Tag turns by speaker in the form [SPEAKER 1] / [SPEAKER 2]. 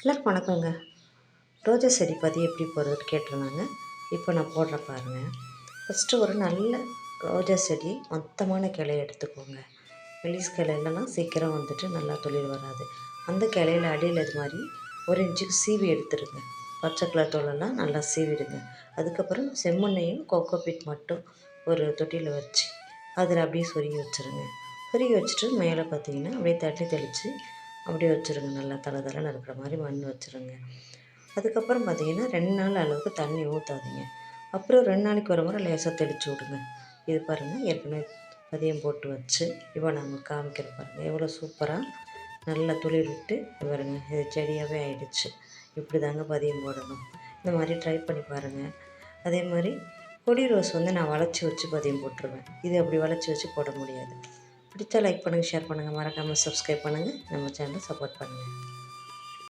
[SPEAKER 1] எல்லாருக்கும் வணக்கங்க. ரோஜா செடி பற்றி எப்படி போடுறதுன்னு கேட்டிருந்தாங்க. இப்போ நான் போடுறேன் பாருங்கள் ஃபஸ்ட்டு ஒரு நல்ல ரோஜா செடி மொத்தமான கிளைய எடுத்துக்கோங்க. வெளிஸ் கிளையிலலாம் சீக்கிரம் வந்துட்டு நல்லா தொழில் வராது. அந்த கிளையில அடியில் இது மாதிரி ஒரு இன்ச்சுக்கு சீவி எடுத்துடுங்க. பச்சை கலர் தோலெல்லாம் நல்லா சீவிடுங்க. அதுக்கப்புறம் செம்மண்ணையும் கோகோபீட் மட்டும் ஒரு தொட்டியில் வச்சு அதில் அப்படியே சொருகி வச்சுருங்க. சொருகி வச்சுட்டு மேலே பார்த்தீங்கன்னா அப்படியே தண்ணி தெளித்து அப்படியே வச்சுருங்க. நல்லா தலை தலைன்னு இருக்கிற மாதிரி மண் வச்சுருங்க. அதுக்கப்புறம் பார்த்தீங்கன்னா ரெண்டு நாள் அளவுக்கு தண்ணி ஊற்றாதீங்க அப்புறம் ரெண்டு நாளைக்கு ஒரு முறை லேசாக தெளித்து விடுங்க. இது பாருங்கள் ஏற்கனவே பதியம் போட்டு வச்சு இப்போ நாங்கள் காமிக்கிற பாருங்கள் எவ்வளோ சூப்பராக நல்லா துளிர் விட்டு இது பாருங்க இது செடியாகவே ஆயிடுச்சு. இப்படி தாங்க பதியம் போடணும். இந்த மாதிரி ட்ரை பண்ணி பாருங்கள் அதே மாதிரி கொடி ரோஸ் வந்து நான் வளைச்சி வச்சு பதியம் போட்டுருவேன். இது அப்படி வளைச்சி வச்சு போட முடியாது. பிடிச்சா லைக் பண்ணுங்கள் ஷேர் பண்ணுங்கள் மறக்காமல் சப்ஸ்கிரைப் பண்ணுங்கள் நம்ம சேனலை சப்போர்ட் பண்ணுங்கள்